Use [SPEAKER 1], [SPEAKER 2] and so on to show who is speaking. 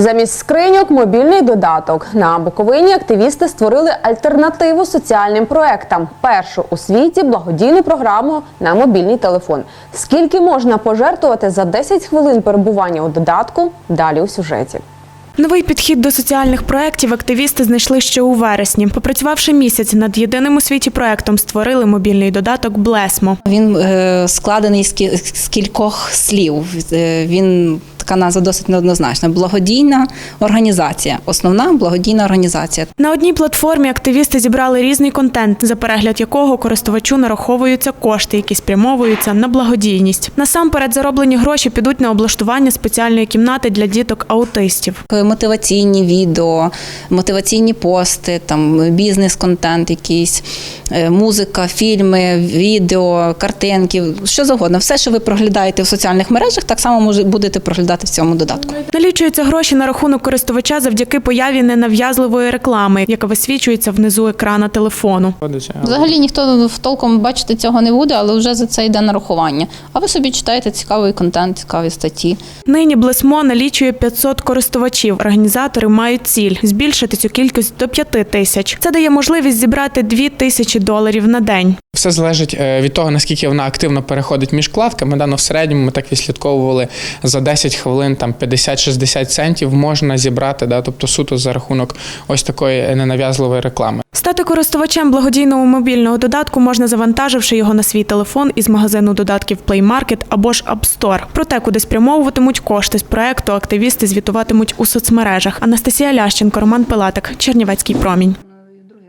[SPEAKER 1] Замість скриньок мобільний додаток. На Буковині активісти створили альтернативу соціальним проектам. Першу у світі благодійну програму на мобільний телефон. Скільки можна пожертвувати за 10 хвилин перебування у додатку? Далі у сюжеті.
[SPEAKER 2] Новий підхід до соціальних проєктів активісти знайшли ще у вересні. Попрацювавши місяць над єдиним у світі проєктом, створили мобільний додаток Блесмо.
[SPEAKER 3] Він е, складений з, кі- кількох слів. Е, Він така назва досить неоднозначна. Благодійна організація, основна благодійна організація.
[SPEAKER 2] На одній платформі активісти зібрали різний контент, за перегляд якого користувачу нараховуються кошти, які спрямовуються на благодійність. Насамперед зароблені гроші підуть на облаштування спеціальної кімнати для діток аутистів.
[SPEAKER 3] Е, Мотиваційні відео, мотиваційні пости, там бізнес-контент, якийсь, е, музика, фільми, відео, картинки, що завгодно. Все, що ви проглядаєте в соціальних мережах, так само може будете проглядати в цьому додатку.
[SPEAKER 2] Налічуються гроші на рахунок користувача завдяки появі ненав'язливої реклами, яка висвічується внизу екрана телефону.
[SPEAKER 4] Взагалі ніхто в толком бачити цього не буде, але вже за це йде нарахування. А ви собі читаєте цікавий контент, цікаві статті.
[SPEAKER 2] Нині Блесмо налічує 500 користувачів. Організатори мають ціль збільшити цю кількість до 5 тисяч. Це дає можливість зібрати 2 тисячі доларів на день.
[SPEAKER 5] Все залежить е, від того, наскільки вона активно переходить між кладками. Да, ну, в середньому ми так відслідковували за 10 хвилин там 50-60 центів можна зібрати, да, тобто суто за рахунок ось такої ненав'язливої реклами.
[SPEAKER 2] Стати користувачем благодійного мобільного додатку можна завантаживши його на свій телефон із магазину додатків Play Market або ж App Store. Про куди спрямовуватимуть кошти з проекту, активісти звітуватимуть у соцмережах. Анастасія Лященко, Роман Пилатик, Чернівецький промінь.